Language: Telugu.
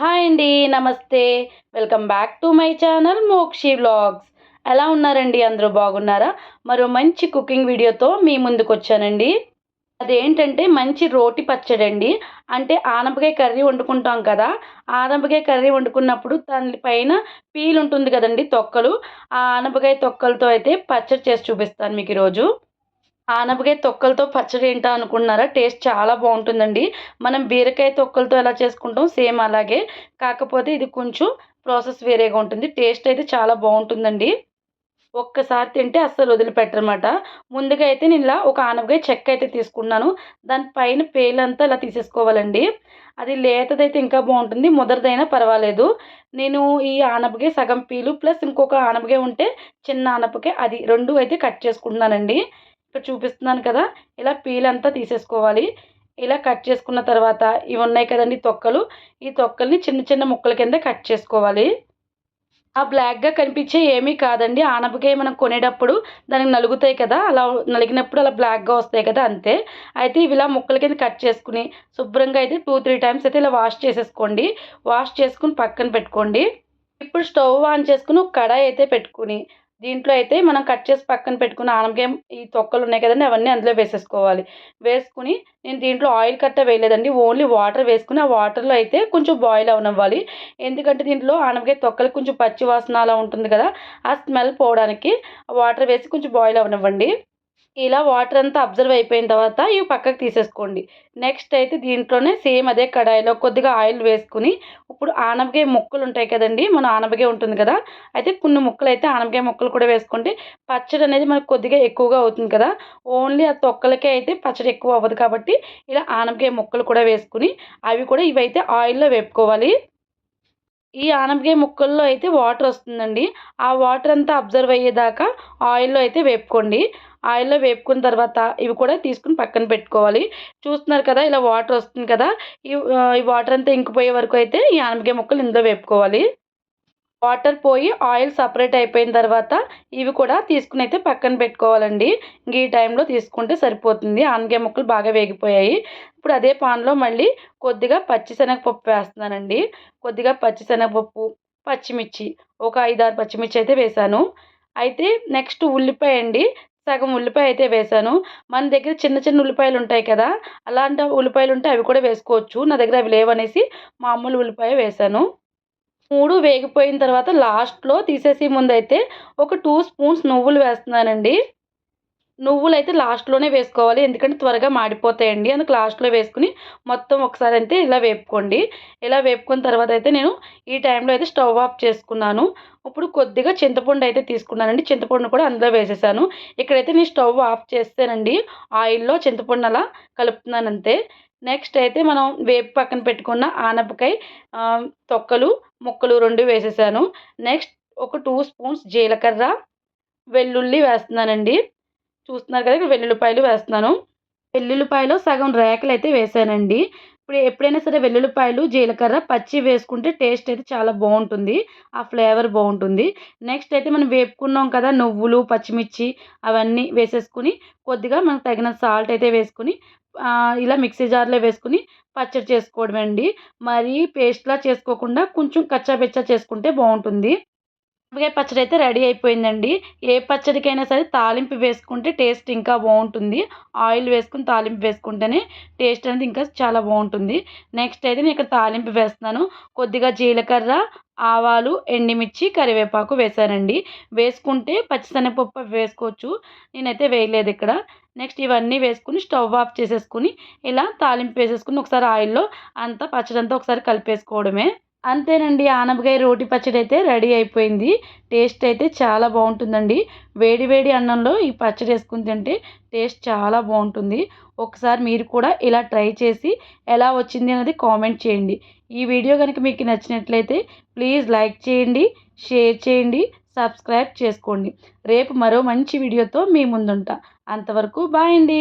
హాయ్ అండి నమస్తే. Welcome back to my channel Mokshi vlogs. ఎలా ఉన్నారండి? అందరూ బాగున్నారా? మరో మంచి కుకింగ్ వీడియోతో మీ ముందుకు వచ్చానండి. అదేంటంటే మంచి రోటి పచ్చడి అండి అంటే ఆనపకాయ కర్రీ వండుకుంటాం కదా ఆనపకాయ కర్రీ వండుకున్నప్పుడు దాని పైన పీల్ ఉంటుంది కదండి తొక్కలు. ఆ ఆనపకాయ తొక్కలతో అయితే పచ్చడి చేసి చూపిస్తాను మీకు ఈరోజు. ఆనపకాయ తొక్కలతో పచ్చడి ఏంటా అనుకున్నారా? టేస్ట్ చాలా బాగుంటుందండి. మనం బీరకాయ తొక్కలతో ఎలా చేసుకుంటాం సేమ్ అలాగే. కాకపోతే ఇది కొంచెం ప్రాసెస్ వేరేగా ఉంటుంది. టేస్ట్ అయితే చాలా బాగుంటుందండి. ఒక్కసారి తింటే అస్సలు వదిలిపెట్టరమాట ముందుగా అయితే నేను ఇలా ఒక ఆనపకాయ చెక్క అయితే తీసుకున్నాను. దానిపైన పేలంతా ఇలా తీసేసుకోవాలండి. అది లేతదైతే ఇంకా బాగుంటుంది. ముదరదైనా పర్వాలేదు. నేను ఈ ఆనపకాయ సగం పీలు ప్లస్ ఇంకొక ఆనపకాయ ఉంటే చిన్న ఆనపకాయ అది రెండు అయితే కట్ చేసుకుంటున్నానండి. ఇక్కడ చూపిస్తున్నాను కదా ఇలా పీల్ అంతా తీసేసుకోవాలి. ఇలా కట్ చేసుకున్న తర్వాత ఇవి ఉన్నాయి కదండి తొక్కలు ఈ తొక్కల్ని చిన్న చిన్న ముక్కల కింద కట్ చేసుకోవాలి. ఆ బ్లాక్గా కనిపించే ఏమీ కాదండి. ఆనపకాయ మనం కొనేటప్పుడు దానికి నలుగుతాయి కదా అలా నలిగినప్పుడు అలా బ్లాక్గా వస్తాయి కదా అంతే. అయితే ఇవి ఇలా ముక్కల కింద కట్ చేసుకుని శుభ్రంగా అయితే టూ త్రీ టైమ్స్ అయితే ఇలా వాష్ చేసేసుకోండి. వాష్ చేసుకుని పక్కన పెట్టుకోండి. ఇప్పుడు స్టవ్ ఆన్ చేసుకుని ఒక కడాయి అయితే పెట్టుకుని దీంట్లో అయితే మనం కట్ చేసి పక్కన పెట్టుకున్న ఆనపకాయ ఈ తొక్కలు ఉన్నాయి కదండి అవన్నీ అందులో వేసేసుకోవాలి. వేసుకుని నేను దీంట్లో ఆయిల్ కట్ట వేయలేదండి ఓన్లీ వాటర్ వేసుకుని ఆ వాటర్లో అయితే కొంచెం బాయిల్ అవనివ్వాలి. ఎందుకంటే దీంట్లో ఆనపకాయ తొక్కలు కొంచెం పచ్చి వాసన అలా ఉంటుంది కదా ఆ స్మెల్ పోవడానికి వాటర్ వేసి కొంచెం బాయిల్ అవనివ్వండి. ఇలా వాటర్ అంతా అబ్జర్వ్ అయిపోయిన తర్వాత ఇవి పక్కకు తీసేసుకోండి. నెక్స్ట్ అయితే దీంట్లోనే సేమ్ అదే కడాయిలో కొద్దిగా ఆయిల్ వేసుకుని ఇప్పుడు ఆనపకాయ ముక్కలు ఉంటాయి కదండి మన ఆనపకాయ ఉంటుంది కదా అయితే కొన్ని ముక్కలు అయితే ఆనపకాయ ముక్కలు కూడా వేసుకుంటే పచ్చడి అనేది మనకు కొద్దిగా ఎక్కువగా అవుతుంది కదా ఓన్లీ ఆ తొక్కలకే అయితే పచ్చడి ఎక్కువ అవ్వదు కాబట్టి ఇలా ఆనపకాయ ముక్కలు కూడా వేసుకుని అవి కూడా ఇవైతే ఆయిల్లో వేపుకోవాలి. ఈ ఆనపకాయ ముక్కల్లో అయితే వాటర్ వస్తుందండి. ఆ వాటర్ అంతా అబ్జర్వ్ అయ్యేదాకా ఆయిల్లో అయితే వేపుకోండి. ఆయిల్లో వేపుకున్న తర్వాత ఇవి కూడా తీసుకుని పక్కన పెట్టుకోవాలి. చూస్తున్నారు కదా ఇలా వాటర్ వస్తుంది కదా ఈ వాటర్ అంతా ఇంకిపోయే వరకు అయితే ఈ ఆనపకాయ ముక్కలు ఇందులో వేపుకోవాలి. వాటర్ పోయి ఆయిల్ సపరేట్ అయిపోయిన తర్వాత ఇవి కూడా తీసుకుని అయితే పక్కన పెట్టుకోవాలండి. ఈ టైంలో తీసుకుంటే సరిపోతుంది. ఆనగాయ ముక్కలు బాగా వేగిపోయాయి. ఇప్పుడు అదే పాన్లో మళ్ళీ కొద్దిగా పచ్చిశనగపప్పు వేస్తున్నానండి. కొద్దిగా పచ్చిశనగపప్పు పచ్చిమిర్చి ఒక ఐదారు పచ్చిమిర్చి అయితే వేశాను. అయితే నెక్స్ట్ ఉల్లిపాయ అండి. సగం ఉల్లిపాయ అయితే వేశాను. మన దగ్గర చిన్న చిన్న ఉల్లిపాయలు ఉంటాయి కదా అలాంటి ఉల్లిపాయలు ఉంటే అవి కూడా వేసుకోవచ్చు. నా దగ్గర అవి లేవనేసి మామూలు ఉల్లిపాయ వేశాను. మూడు వేగిపోయిన తర్వాత లాస్ట్లో తీసేసి ముందు అయితే ఒక టూ స్పూన్స్ నువ్వులు వేస్తున్నానండి. నువ్వులు అయితే లాస్ట్లోనే వేసుకోవాలి. ఎందుకంటే త్వరగా మాడిపోతాయండి. అందుకు లాస్ట్లో వేసుకుని మొత్తం ఒకసారి అయితే ఇలా వేపుకోండి. ఇలా వేపుకున్న తర్వాత అయితే నేను ఈ టైంలో అయితే స్టవ్ ఆఫ్ చేసుకున్నాను. ఇప్పుడు కొద్దిగా చింతపండు అయితే తీసుకున్నానండి. చింతపండు కూడా అందులో వేసేసాను. ఇక్కడైతే నేను స్టవ్ ఆఫ్ చేస్తేనండి. ఆయిల్లో చింతపండు అలా కలుపుతున్నాను అంతే. నెక్స్ట్ అయితే మనం వేపు పక్కన పెట్టుకున్న ఆనపకాయ తొక్కలు ముక్కలు రెండు వేసేసాను. నెక్స్ట్ ఒక టూ స్పూన్స్ జీలకర్ర వెల్లుల్లి వేస్తున్నానండి. చూస్తున్నారు కదా ఇక్కడ వెల్లుల్లిపాయలు వేస్తున్నాను. వెల్లుల్లిపాయలో సగం రేకలు అయితే వేసానండి. ఇప్పుడు ఎప్పుడైనా సరే వెల్లుల్లిపాయలు జీలకర్ర పచ్చి వేసుకుంటే టేస్ట్ అయితే చాలా బాగుంటుంది. ఆ ఫ్లేవర్ బాగుంటుంది. నెక్స్ట్ అయితే మనం వేపుకున్నాం కదా నువ్వులు పచ్చిమిర్చి అవన్నీ వేసేసుకుని కొద్దిగా మనకు తగిన సాల్ట్ అయితే వేసుకుని ఇలా మిక్సీ జార్లో వేసుకుని పచ్చడి చేసుకోవడం అండి మరీ పేస్ట్లా చేసుకోకుండా కొంచెం కచ్చాబెచ్చా చేసుకుంటే బాగుంటుంది. మిరపకాయ పచ్చడి అయితే రెడీ అయిపోయిందండి. ఏ పచ్చడికైనా సరే తాలింపు వేసుకుంటే టేస్ట్ ఇంకా బాగుంటుంది. ఆయిల్ వేసుకుని తాలింపు వేసుకుంటేనే టేస్ట్ అనేది ఇంకా చాలా బాగుంటుంది. నెక్స్ట్ అయితే నేను ఇక్కడ తాలింపు వేస్తున్నాను. కొద్దిగా జీలకర్ర ఆవాలు ఎండిమిర్చి కరివేపాకు వేసానండి వేసుకుంటే పచ్చిశనగపప్పు వేసుకోవచ్చు. నేనైతే వేయలేదు ఇక్కడ. నెక్స్ట్ ఇవన్నీ వేసుకుని స్టవ్ ఆఫ్ చేసేసుకుని ఇలా తాలింపు వేసేసుకుని ఒకసారి ఆయిల్లో అంతా పచ్చడి అంతా ఒకసారి కలిపేసుకోవడమే. అంతేనండి ఆనపకాయ రోటి పచ్చడి అయితే రెడీ అయిపోయింది. టేస్ట్ అయితే చాలా బాగుంటుందండి. వేడి వేడి అన్నంలో ఈ పచ్చడి వేసుకుని తింటే టేస్ట్ చాలా బాగుంటుంది. ఒకసారి మీరు కూడా ఇలా ట్రై చేసి ఎలా వచ్చింది అనేది కామెంట్ చేయండి. ఈ వీడియో కనుక మీకు నచ్చినట్లయితే ప్లీజ్ లైక్ చేయండి షేర్ చేయండి సబ్స్క్రైబ్ చేసుకోండి. రేపు మరో మంచి వీడియోతో మీ ముందుంటా. అంతవరకు బాయ్ అండి.